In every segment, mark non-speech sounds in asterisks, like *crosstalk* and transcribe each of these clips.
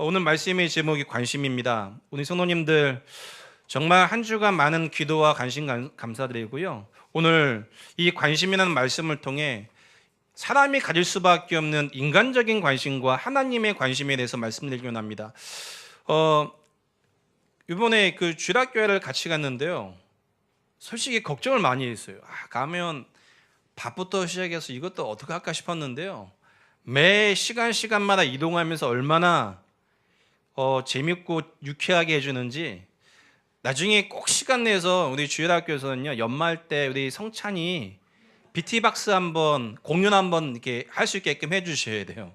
어, 오늘 말씀의 제목이 관심입니다. 우리 성도님들 정말 한 주간 많은 기도와 관심 감- 감사드리고요. 오늘 이 관심이라는 말씀을 통해 사람이 가질 수밖에 없는 인간적인 관심과 하나님의 관심에 대해서 말씀드리기 원합니다. 어, 이번에 그 주일학교회를 같이 갔는데요. 솔직히 걱정을 많이 했어요. 아, 가면 밥부터 시작해서 이것도 어떻게 할까 싶었는데요. 매 시간 시간마다 이동하면서 얼마나 어, 재밌고 유쾌하게 해주는지 나중에 꼭 시간 내서 우리 주일학교에서는요 연말 때 우리 성찬이 비티박스 한번 공연 한번 이렇게 할 수 있게끔 해주셔야 돼요.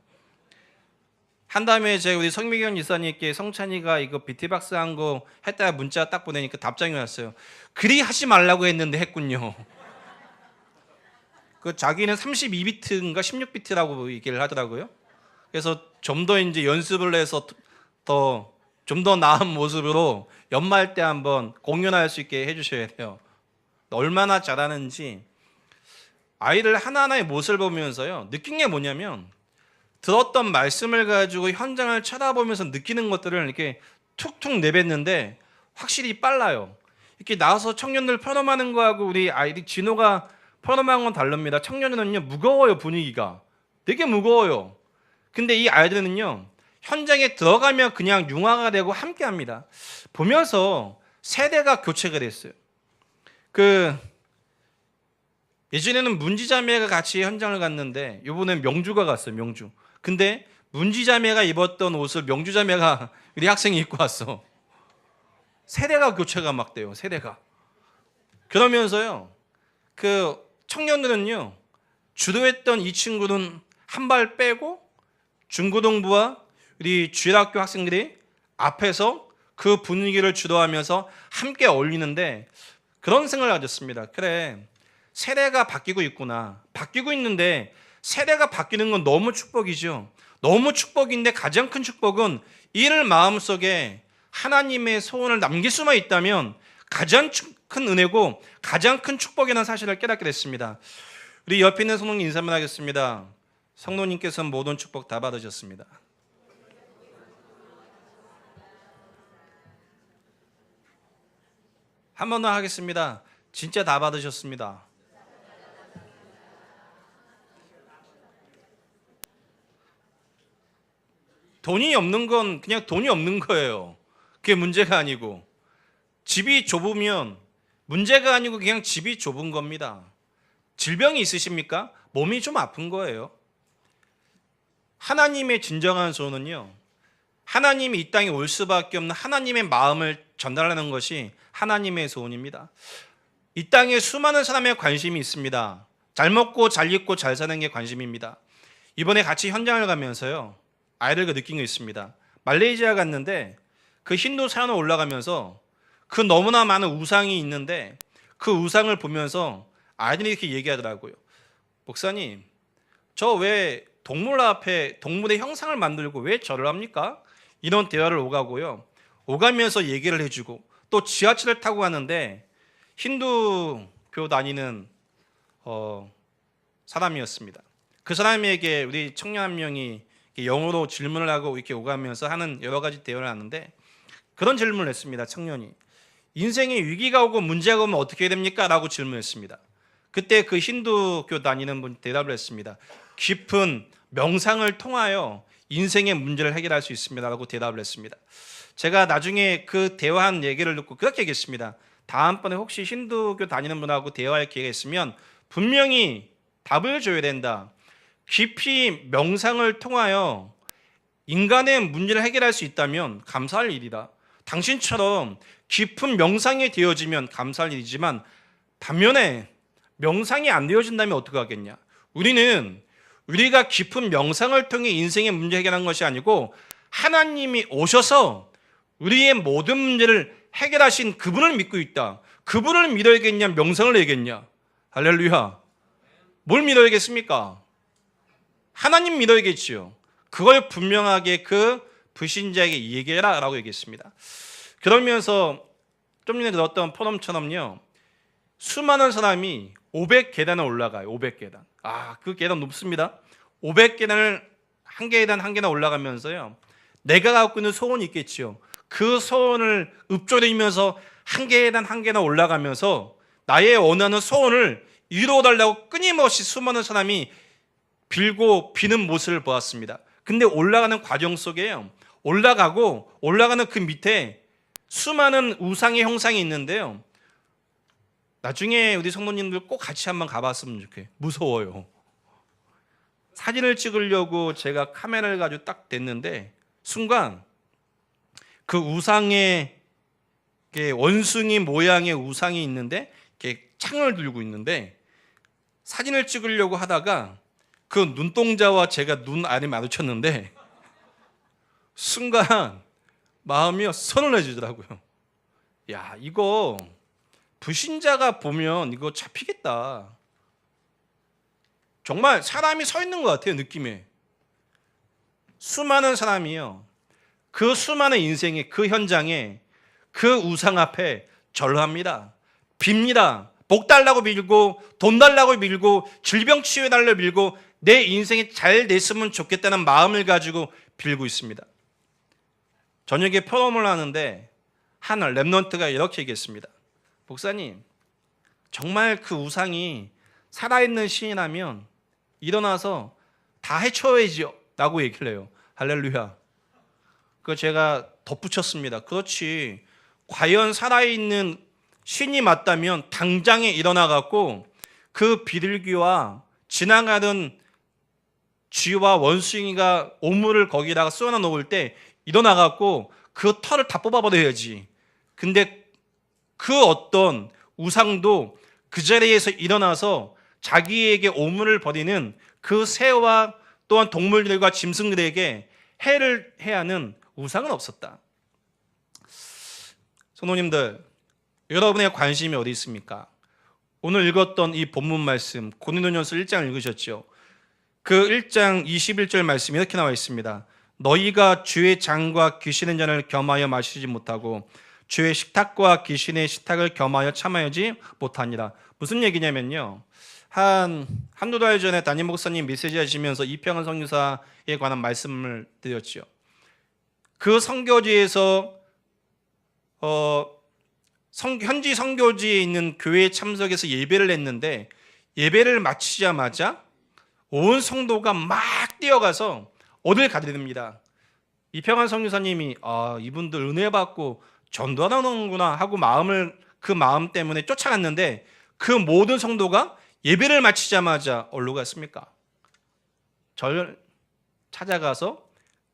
한 다음에 제가 우리 성미경 이사님께 성찬이가 이거 비티박스 한 거 했다가 문자 딱 보내니까 답장이 왔어요. 그리 하지 말라고 했는데 했군요. *laughs* 그 자기는 32비트인가 16비트라고 얘기를 하더라고요. 그래서 좀 더 이제 연습을 해서 더 좀 더 나은 모습으로 연말 때 한번 공연할 수 있게 해주셔야 돼요. 얼마나 잘하는지 아이들 하나하나의 모습을 보면서요 느낀 게 뭐냐면 들었던 말씀을 가지고 현장을 쳐다보면서 느끼는 것들을 이렇게 툭툭 내뱉는데 확실히 빨라요. 이렇게 나와서 청년들 편험하는 거하고 우리 아이들 진호가 편험한 건 다릅니다. 청년들은요 무거워요 분위기가 되게 무거워요. 근데 이 아이들은요 현장에 들어가면 그냥 융화가 되고 함께합니다. 보면서 세대가 교체가 됐어요. 그 예전에는 문지자매가 같이 현장을 갔는데 이번엔 명주가 갔어요. 명주. 근데 문지자매가 입었던 옷을 명주자매가 *laughs* 우리 학생이 입고 왔어. 세대가 교체가 막 돼요. 세대가. 그러면서요. 그 청년들은요. 주도했던 이 친구는 한 발 빼고 중고등부와 우리 주일학교 학생들이 앞에서 그 분위기를 주도하면서 함께 어울리는데 그런 생각을 가졌습니다. 그래. 세대가 바뀌고 있구나. 바뀌고 있는데 세대가 바뀌는 건 너무 축복이죠. 너무 축복인데 가장 큰 축복은 이를 마음속에 하나님의 소원을 남길 수만 있다면 가장 축- 큰 은혜고 가장 큰 축복이라는 사실을 깨닫게 됐습니다. 우리 옆에 있는 성도님 인사만 하겠습니다. 성도님께서는 모든 축복 다 받으셨습니다. 한 번 더 하겠습니다. 진짜 다 받으셨습니다. 돈이 없는 건 그냥 돈이 없는 거예요. 그게 문제가 아니고 집이 좁으면 문제가 아니고 그냥 집이 좁은 겁니다. 질병이 있으십니까? 몸이 좀 아픈 거예요. 하나님의 진정한 소원은요. 하나님이 이 땅에 올 수밖에 없는 하나님의 마음을 전달하는 것이 하나님의 소원입니다. 이 땅에 수많은 사람의 관심이 있습니다. 잘 먹고 잘 입고 잘 사는 게 관심입니다. 이번에 같이 현장을 가면서요. 아이들과 느낀 게 있습니다. 말레이시아 갔는데 그 힌두 산을 올라가면서 그 너무나 많은 우상이 있는데 그 우상을 보면서 아이들이 이렇게 얘기하더라고요. 목사님, 저 왜 동물 앞에 동물의 형상을 만들고 왜 절을 합니까? 이런 대화를 오가고요. 오가면서 얘기를 해주고 또 지하철을 타고 가는데 힌두교 다니는 어, 사람이었습니다. 그 사람에게 우리 청년 한 명이 영어로 질문을 하고 이렇게 오가면서 하는 여러 가지 대화를 하는데 그런 질문을 했습니다. 청년이 인생에 위기가 오고 문제가 오면 어떻게 됩니까? 라고 질문했습니다. 그때 그 힌두교 다니는 분 대답을 했습니다. 깊은 명상을 통하여 인생의 문제를 해결할 수 있습니다라고 대답을 했습니다. 제가 나중에 그 대화한 얘기를 듣고 그렇게 얘기했습니다. 다음번에 혹시 힌두교 다니는 분하고 대화할 기회가 있으면 분명히 답을 줘야 된다. 깊이 명상을 통하여 인간의 문제를 해결할 수 있다면 감사할 일이다. 당신처럼 깊은 명상이 되어지면 감사할 일이지만 반면에 명상이 안 되어진다면 어떻게 하겠냐? 우리는 우리가 깊은 명상을 통해 인생의 문제 해결한 것이 아니고 하나님이 오셔서 우리의 모든 문제를 해결하신 그분을 믿고 있다. 그분을 믿어야겠냐? 명상을 해야겠냐? 할렐루야. 뭘 믿어야겠습니까? 하나님 믿어야겠지요. 그걸 분명하게 그 불신자에게 얘기해라 라고 얘기했습니다. 그러면서 좀 전에 들었던 포럼처럼요. 수많은 사람이 500계단을 올라가요. 500계단. 아, 그 계단 높습니다. 500계단을 한 계단 한 계단 올라가면서요. 내가 갖고 있는 소원이 있겠지요. 그 소원을 읊조리면서 한 계단 한 계단 올라가면서 나의 원하는 소원을 이루어 달라고 끊임없이 수많은 사람이 빌고 비는 모습을 보았습니다. 근데 올라가는 과정 속에요. 올라가고 올라가는 그 밑에 수많은 우상의 형상이 있는데요. 나중에 우리 성도님들 꼭 같이 한번 가봤으면 좋겠어요. 무서워요. 사진을 찍으려고 제가 카메라를 가지고 딱 댔는데 순간 그 우상의 원숭이 모양의 우상이 있는데 창을 들고 있는데 사진을 찍으려고 하다가 그 눈동자와 제가 눈 안에 마주쳤는데 순간 마음이 선언해지더라고요. 야 이거 불신자가 보면 이거 잡히겠다. 정말 사람이 서 있는 것 같아요 느낌에. 수많은 사람이요. 그 수많은 인생의 그 현장에 그 우상 앞에 절합니다. 빕니다. 복 달라고 빌고 돈 달라고 빌고 질병 치유해 달라고 빌고 내 인생이 잘 됐으면 좋겠다는 마음을 가지고 빌고 있습니다. 저녁에 표범을 하는데 한 랩런트가 이렇게 얘기했습니다. 목사님, 정말 그 우상이 살아있는 신이라면 일어나서 다 해쳐야지요. 라고 얘기를 해요. 할렐루야. 그 제가 덧붙였습니다. 그렇지. 과연 살아있는 신이 맞다면 당장에 일어나 갖고 그 비둘기와 지나가던 쥐와 원숭이가 오물을 거기다가 쏘아 놓을 때 일어나 갖고 그 털을 다 뽑아 버려야지. 근데 그 어떤 우상도 그 자리에서 일어나서 자기에게 오물을 버리는 그 새와 또한 동물들과 짐승들에게 해를 해야 하는 우상은 없었다. 성도님들, 여러분의 관심이 어디 있습니까? 오늘 읽었던 이 본문 말씀, 고린도전서 1장을 읽으셨죠? 그 1장 21절 말씀이 이렇게 나와 있습니다. 너희가 주의 장과 귀신의 잔을 겸하여 마시지 못하고 주의 식탁과 귀신의 식탁을 겸하여 참아야지 못하니라. 무슨 얘기냐면요. 한 한두 달 전에 담임 목사님 메시지 하시면서 이평은 성교사에 관한 말씀을 드렸죠. 그 성교지에서 어, 성, 현지 성교지에 있는 교회에 참석해서 예배를 했는데 예배를 마치자마자 온 성도가 막 뛰어가서 어딜 가드립니다. 이평한 성교사님이 아 이분들 은혜 받고 전도하는구나 하고 마음을 그 마음 때문에 쫓아갔는데 그 모든 성도가 예배를 마치자마자 어디로 갔습니까? 절 찾아가서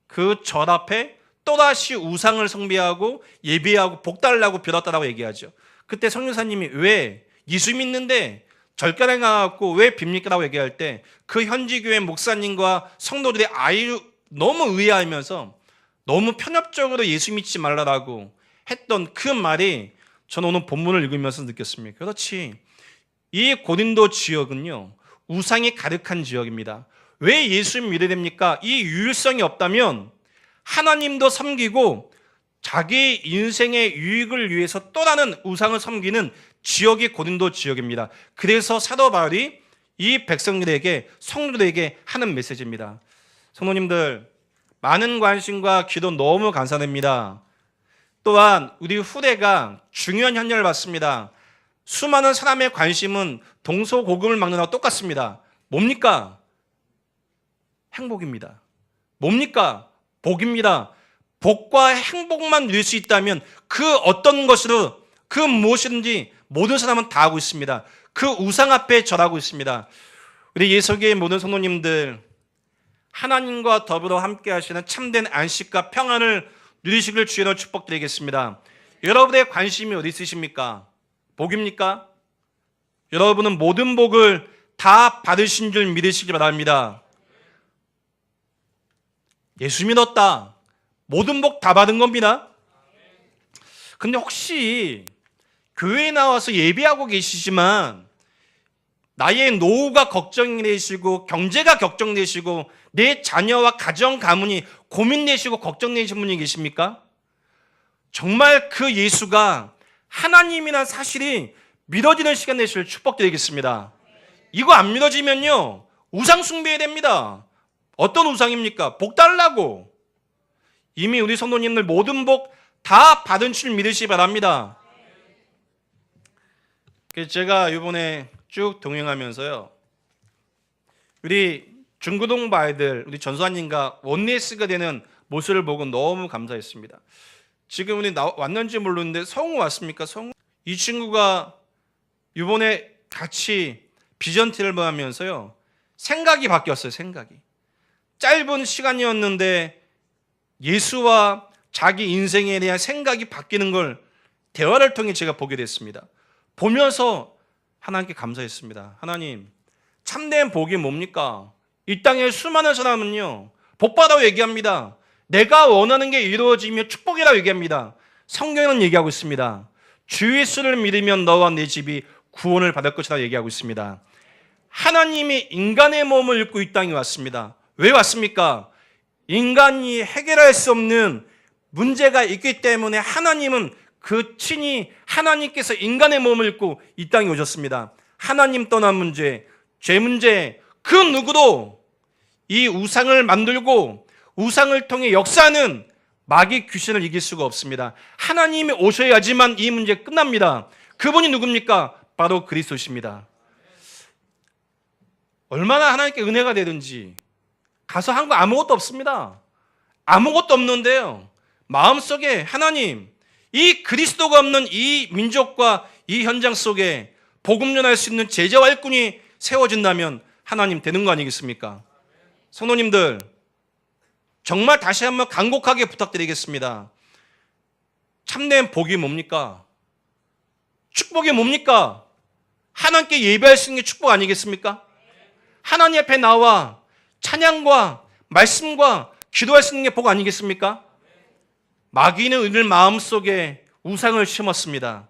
그 절 앞에 또다시 우상을 숭배하고 예배하고 복 달라고 빌었다라고 얘기하죠. 그때 성교사님이 왜 예수 믿는데 절간에 가갖고 왜 빕니까라고 얘기할 때 그 현지 교회 목사님과 성도들의 아유 너무 의아하면서 너무 편협적으로 예수 믿지 말라라고 했던 그 말이 저는 오늘 본문을 읽으면서 느꼈습니다. 그렇지. 이 고린도 지역은요, 우상이 가득한 지역입니다. 왜 예수 믿어야 됩니까? 이 유일성이 없다면 하나님도 섬기고 자기 인생의 유익을 위해서 또 다른 우상을 섬기는 지역이 고린도 지역입니다. 그래서 사도 바울이 이 백성들에게 성도들에게 하는 메시지입니다. 성도님들 많은 관심과 기도 너무 감사드립니다. 또한 우리 후대가 중요한 현장을 받습니다. 수많은 사람의 관심은 동서고금을 막는 거와 똑같습니다. 뭡니까? 행복입니다. 뭡니까? 복입니다. 복과 행복만 누릴 수 있다면 그 어떤 것으로 그 무엇이든지 모든 사람은 다 하고 있습니다. 그 우상 앞에 절하고 있습니다. 우리 예석의 모든 성도님들 하나님과 더불어 함께 하시는 참된 안식과 평안을 누리시길 주의로 축복드리겠습니다. 여러분의 관심이 어디 있으십니까? 복입니까? 여러분은 모든 복을 다 받으신 줄 믿으시기 바랍니다. 예수 믿었다. 모든 복 다 받은 겁니다. 근데 혹시 교회에 나와서 예배하고 계시지만 나의 노후가 걱정되시고 경제가 걱정되시고 내 자녀와 가정 가문이 고민되시고 걱정되신 분이 계십니까? 정말 그 예수가 하나님이란 사실이 믿어지는 시간 되시를 축복드리겠습니다. 이거 안 믿어지면요 우상 숭배해야 됩니다. 어떤 우상입니까? 복 달라고. 이미 우리 성도님들 모든 복 다 받은 줄 믿으시 기 바랍니다. 제가 이번에 쭉 동행하면서요. 우리 중고등부 아이들, 우리 전수환님과 원네스가 되는 모습을 보고 너무 감사했습니다. 지금 우리 나, 왔는지 모르는데 성우 왔습니까? 성우? 이 친구가 이번에 같이 비전티를 하면서요. 생각이 바뀌었어요. 생각이. 짧은 시간이었는데 예수와 자기 인생에 대한 생각이 바뀌는 걸 대화를 통해 제가 보게 됐습니다. 보면서 하나님께 감사했습니다. 하나님, 참된 복이 뭡니까? 이 땅에 수많은 사람은요, 복받아 얘기합니다. 내가 원하는 게 이루어지며 축복이라고 얘기합니다. 성경은 얘기하고 있습니다. 주 예수를 믿으면 너와 내 집이 구원을 받을 것이라 얘기하고 있습니다. 하나님이 인간의 몸을 입고 이 땅에 왔습니다. 왜 왔습니까? 인간이 해결할 수 없는 문제가 있기 때문에 하나님은 그 친히 하나님께서 인간의 몸을 입고 이 땅에 오셨습니다. 하나님 떠난 문제, 죄 문제, 그 누구도 이 우상을 만들고 우상을 통해 역사하는 마귀 귀신을 이길 수가 없습니다. 하나님이 오셔야지만 이 문제 끝납니다. 그분이 누굽니까? 바로 그리스도십니다. 얼마나 하나님께 은혜가 되든지 가서 한 거 아무것도 없습니다. 아무것도 없는데요. 마음속에 하나님, 이 그리스도가 없는 이 민족과 이 현장 속에 복음 전할 수 있는 제자와 일꾼이 세워진다면 하나님 되는 거 아니겠습니까? 성도님들, 정말 다시 한번 간곡하게 부탁드리겠습니다. 참된 복이 뭡니까? 축복이 뭡니까? 하나님께 예배할 수 있는 게 축복 아니겠습니까? 하나님 앞에 나와 찬양과 말씀과 기도할 수 있는 게 복 아니겠습니까? 마귀는 오늘 마음속에 우상을 심었습니다.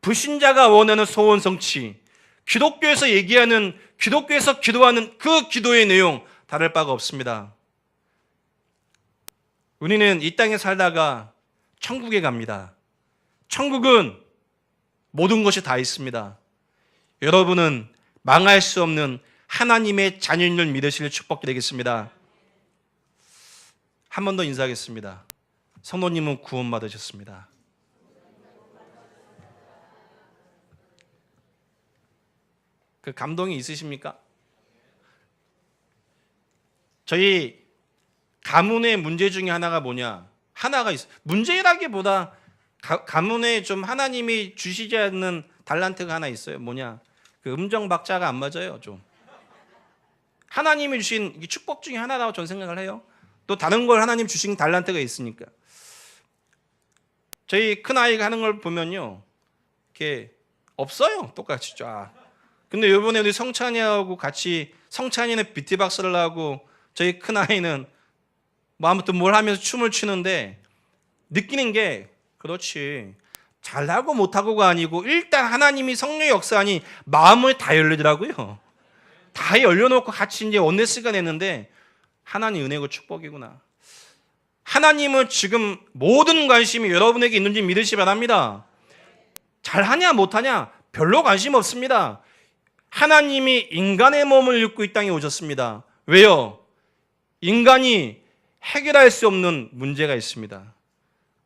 불신자가 원하는 소원 성취, 기독교에서 얘기하는 기독교에서 기도하는 그 기도의 내용 다를 바가 없습니다. 우리는 이 땅에 살다가 천국에 갑니다. 천국은 모든 것이 다 있습니다. 여러분은 망할 수 없는 하나님의 자녀인 줄 믿으실 축복드리겠습니다. 한 번 더 인사하겠습니다. 성도님은 구원받으셨습니다. 그 감동이 있으십니까? 저희 가문의 문제 중에 하나가 뭐냐? 하나가 있어. 문제라기보다 가, 가문에 좀 하나님이 주시지 않는 달란트가 하나 있어요. 뭐냐? 그 음정 박자가 안 맞아요. 좀. 하나님이 주신 축복 중에 하나라고 저는 생각을 해요. 또 다른 걸 하나님 주신 달란트가 있으니까. 저희 큰 아이가 하는 걸 보면요, 이렇게 없어요. 똑같이 쫙. 근데 이번에 우리 성찬이하고 같이 성찬이는 비트 박스를 하고 저희 큰 아이는 뭐 아무튼 뭘 하면서 춤을 추는데 느끼는 게 그렇지 잘하고 못하고가 아니고 일단 하나님이 성령의 역사하니 마음을 다 열리더라고요. 다 열려놓고 같이 이제 원네스가 됐는데 하나님 은혜고 축복이구나. 하나님은 지금 모든 관심이 여러분에게 있는지 믿으시 바랍니다. 잘하냐 못하냐 별로 관심 없습니다. 하나님이 인간의 몸을 입고 이 땅에 오셨습니다. 왜요? 인간이 해결할 수 없는 문제가 있습니다.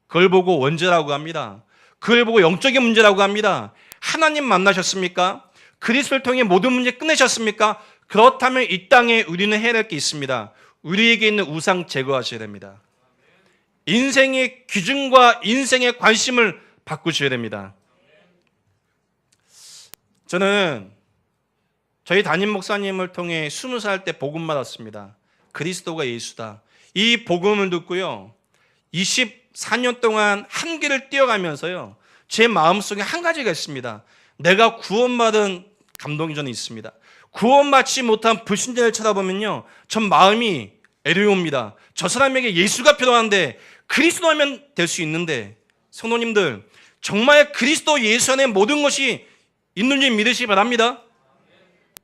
그걸 보고 원죄라고 합니다. 그걸 보고 영적인 문제라고 합니다. 하나님 만나셨습니까? 그리스도를 통해 모든 문제 끝내셨습니까? 그렇다면 이 땅에 우리는 할게 있습니다. 우리에게 있는 우상 제거하셔야 됩니다. 인생의 기준과 인생의 관심을 바꾸셔야 됩니다. 저는 저희 담임 목사님을 통해 20살 때 복음 받았습니다. 그리스도가 예수다. 이 복음을 듣고요. 24년 동안 한 길을 뛰어가면서요. 제 마음속에 한 가지가 있습니다. 내가 구원받은 감동이 저는 있습니다. 구원받지 못한 불신자를 쳐다보면요. 전 마음이 애려옵니다. 저 사람에게 예수가 필요한데 그리스도 하면 될 수 있는데 성도님들 정말 그리스도 예수 안에 모든 것이 있는지 믿으시기 바랍니다.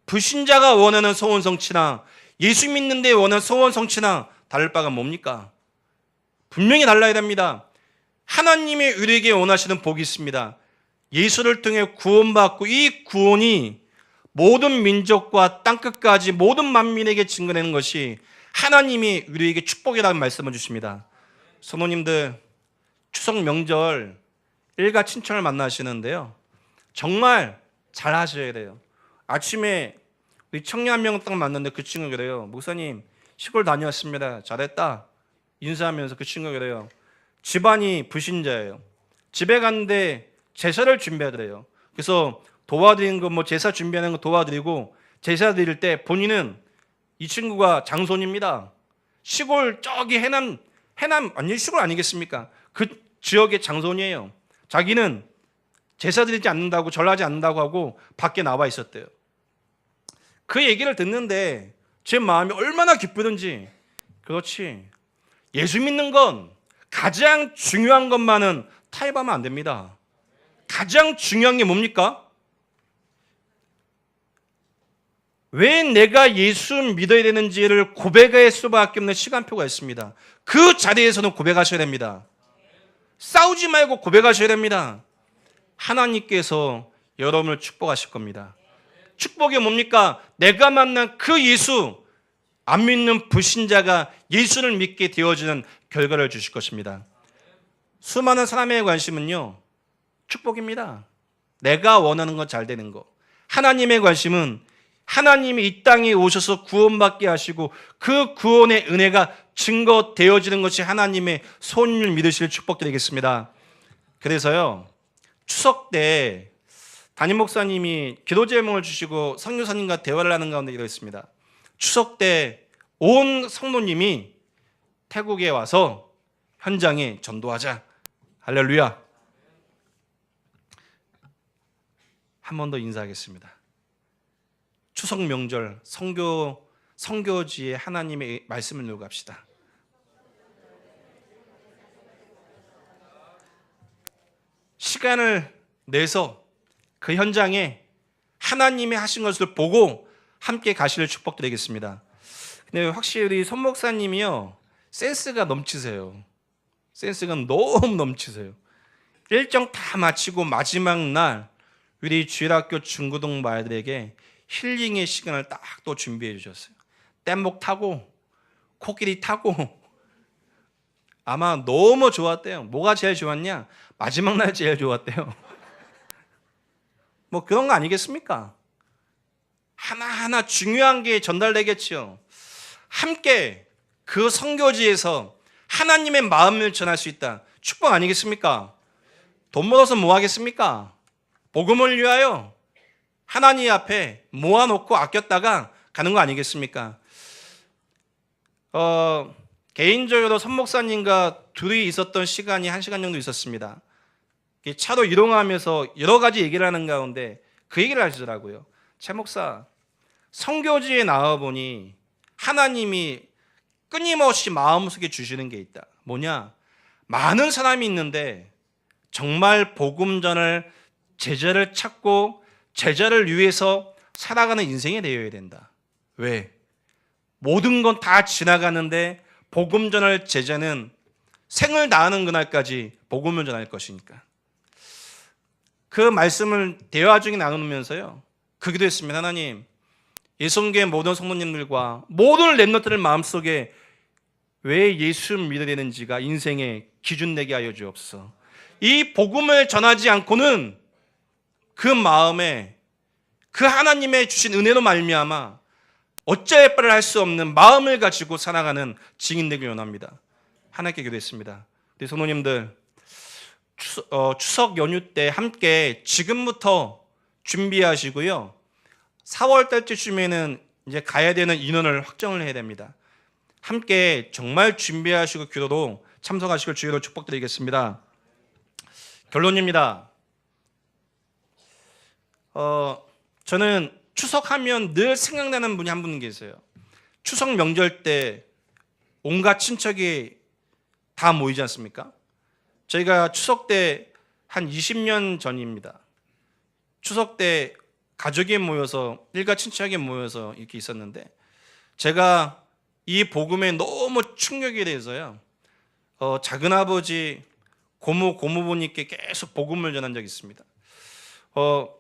불신자가 원하는 소원 성취나 예수 믿는데 원하는 소원 성취나 다를 바가 뭡니까? 분명히 달라야 됩니다. 하나님의 우리에게 원하시는 복이 있습니다. 예수를 통해 구원받고 이 구원이 모든 민족과 땅끝까지 모든 만민에게 증거되는 것이 하나님이 우리에게 축복이라는 말씀을 주십니다. 선호님들 추석 명절 일가 친척을 만나시는데요. 정말 잘 하셔야 돼요. 아침에 우리 청년 한 명 딱 만났는데 그 친구가 그래요. 목사님 시골 다녀왔습니다. 잘했다. 인사하면서 그 친구가 그래요. 집안이 불신자예요. 집에 갔는데 제사를 준비하더래요. 그래서 도와드리는 거 뭐 제사 준비하는 거 도와드리고 제사 드릴 때 본인은 이 친구가 장손입니다. 시골 저기 해남 해남 완전 시골 아니겠습니까? 그 지역의 장손이에요. 자기는 제사 드리지 않는다고 절하지 않는다고 하고 밖에 나와 있었대요. 그 얘기를 듣는데 제 마음이 얼마나 기쁘든지 그렇지 예수 믿는 건 가장 중요한 것만은 타협하면 안 됩니다. 가장 중요한 게 뭡니까? 왜 내가 예수 믿어야 되는지를 고백할 수밖에 없는 시간표가 있습니다. 그 자리에서는 고백하셔야 됩니다. 싸우지 말고 고백하셔야 됩니다. 하나님께서 여러분을 축복하실 겁니다. 축복이 뭡니까? 내가 만난 그 예수, 안 믿는 불신자가 예수를 믿게 되어지는 결과를 주실 것입니다. 수많은 사람의 관심은요, 축복입니다. 내가 원하는 건 잘 되는 거. 하나님의 관심은 하나님이 이 땅에 오셔서 구원받게 하시고 그 구원의 은혜가 증거되어지는 것이 하나님의 손을 믿으실 축복드리겠습니다. 그래서요, 추석 때 담임 목사님이 기도 제목을 주시고 성교사님과 대화를 하는 가운데 이랬습니다. 추석 때 온 성도님이 태국에 와서 현장에 전도하자. 할렐루야. 한 번 더 인사하겠습니다. 추석 명절 성교 성교지에 하나님의 말씀을 누고 갑시다. 시간을 내서 그 현장에 하나님이 하신 것을 보고 함께 가시를 축복드리겠습니다. 근데 확실히 손 목사님이요 센스가 넘치세요. 센스가 너무 넘치세요. 일정 다 마치고 마지막 날 우리 주일학교 중고등 말들에게 힐링의 시간을 딱 또 준비해 주셨어요. 뗏목 타고 코끼리 타고 아마 너무 좋았대요. 뭐가 제일 좋았냐? 마지막 날 제일 좋았대요. 뭐 그런 거 아니겠습니까? 하나하나 중요한 게 전달되겠지요. 함께 그 성교지에서 하나님의 마음을 전할 수 있다. 축복 아니겠습니까? 돈 벌어서 뭐 하겠습니까? 복음을 위하여 하나님 앞에 모아놓고 아꼈다가 가는 거 아니겠습니까? 어, 개인적으로 선목사님과 둘이 있었던 시간이 한 시간 정도 있었습니다. 차로 이동하면서 여러 가지 얘기를 하는 가운데 그 얘기를 하시더라고요. 최 목사, 성교지에 나와 보니 하나님이 끊임없이 마음속에 주시는 게 있다. 뭐냐? 많은 사람이 있는데 정말 복음전을 제자를 찾고 제자를 위해서 살아가는 인생이 되어야 된다. 왜? 모든 건 다 지나가는데 복음 전할 제자는 생을 다하는 그날까지 복음을 전할 것이니까. 그 말씀을 대화 중에 나누면서요. 그 기도했습니다. 하나님, 예성계 모든 성도님들과 모든 랩너트를 마음속에 왜 예수를 믿어야 되는지가 인생의 기준 되게 하여 주옵소서. 이 복음을 전하지 않고는 그 마음에 그 하나님의 주신 은혜로 말미암아 어찌할 바를 할 수 없는 마음을 가지고 살아가는 증인 되길 원합니다. 하나님께 기도했습니다. 우리 성도님들 추석, 어, 추석 연휴 때 함께 지금부터 준비하시고요. 4월 달쯤에는 이제 가야 되는 인원을 확정을 해야 됩니다. 함께 정말 준비하시고 기도로 참석하시길 주의로 축복드리겠습니다. 결론입니다. 어, 저는 추석하면 늘 생각나는 분이 한 분 계세요. 추석 명절 때 온갖 친척이 다 모이지 않습니까? 저희가 추석 때 한 20년 전입니다. 추석 때 가족이 모여서 일가 친척이 모여서 이렇게 있었는데 제가 이 복음에 너무 충격이 돼서요. 어, 작은 아버지 고모 고모부님께 계속 복음을 전한 적이 있습니다. 어,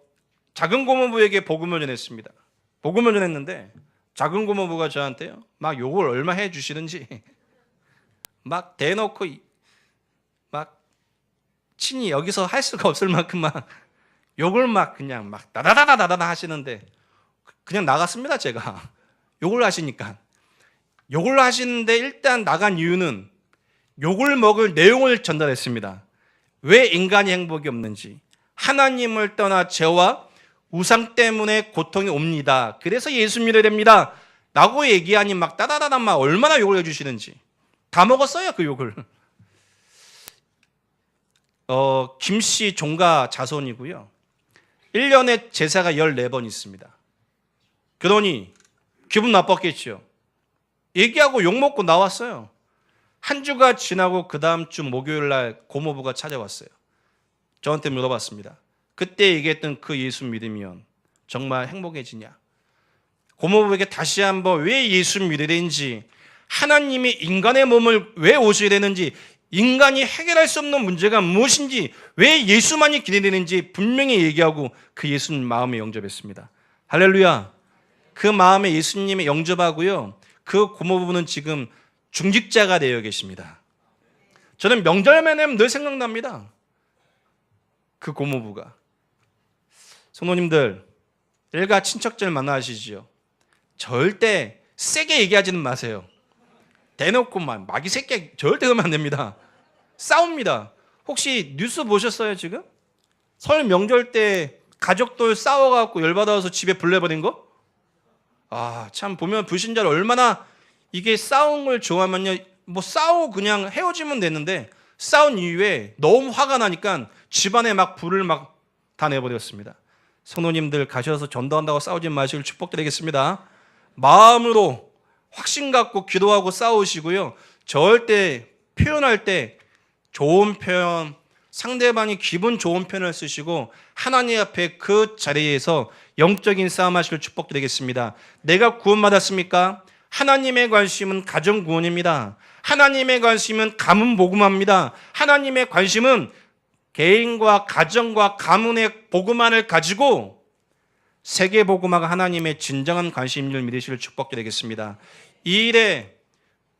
작은 고모부에게 복음을 전했습니다. 복음을 전했는데 작은 고모부가 저한테요. 막 욕을 얼마 해 주시는지 막 대놓고 친히 여기서 할 수가 없을 만큼 막 *laughs* 욕을 막 그냥 막 다다다다다다 하시는데 그냥 나갔습니다 제가 *laughs* 욕을 하시니까 욕을 하시는데 일단 나간 이유는 욕을 먹을 내용을 전달했습니다. 왜 인간이 행복이 없는지 하나님을 떠나 죄와 우상 때문에 고통이 옵니다. 그래서 예수 믿어야 됩니다. 라고 얘기하니 막 따다다다 막 얼마나 욕을 해주시는지 다 먹었어요 그 욕을. *laughs* 어, 김씨 종가 자손이고요. 1년에 제사가 14번 있습니다. 그러니 기분 나빴겠죠. 얘기하고 욕먹고 나왔어요. 한 주가 지나고 그 다음 주 목요일 날 고모부가 찾아왔어요. 저한테 물어봤습니다. 그때 얘기했던 그 예수 믿으면 정말 행복해지냐? 고모부에게 다시 한번 왜 예수 믿어야 되는지, 하나님이 인간의 몸을 왜 오셔야 되는지, 인간이 해결할 수 없는 문제가 무엇인지, 왜 예수만이 기대되는지 분명히 얘기하고 그 예수님 마음에 영접했습니다. 할렐루야. 그 마음에 예수님의 영접하고요. 그 고모부는 지금 중직자가 되어 계십니다. 저는 명절만 되면 늘 생각납니다. 그 고모부가. 성도님들, 일가 친척들 만나시지요. 절대 세게 얘기하지는 마세요. 대놓고만 마귀 새끼 절대 그러면 안 됩니다. 싸웁니다. 혹시 뉴스 보셨어요 지금? 설 명절 때 가족들 싸워갖고 열받아서 집에 불내버린 거? 아, 참 보면 불신자를 얼마나 이게 싸움을 좋아하면요. 뭐 싸우고 그냥 헤어지면 되는데 싸운 이후에 너무 화가 나니까 집안에 막 불을 막 다 내버렸습니다. 성도님들 가셔서 전도한다고 싸우지 마시길 축복드리겠습니다. 마음으로 확신 갖고 기도하고 싸우시고요. 절대 표현할 때 좋은 표현, 상대방이 기분 좋은 표현을 쓰시고 하나님 앞에 그 자리에서 영적인 싸움 하시길 축복드리겠습니다. 내가 구원받았습니까? 하나님의 관심은 가정 구원입니다. 하나님의 관심은 가문 복음합니다. 하나님의 관심은 개인과 가정과 가문의 복음만을 가지고 세계 복음화가 하나님의 진정한 관심인 줄 믿으시길 축복드리겠습니다. 이 일에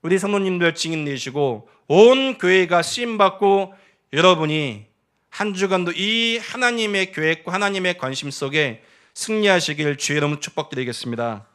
우리 성도님들 증인 내시고 온 교회가 쓰임 받고 여러분이 한 주간도 이 하나님의 계획과 하나님의 관심 속에 승리하시길 주의 이름으로 축복드리겠습니다.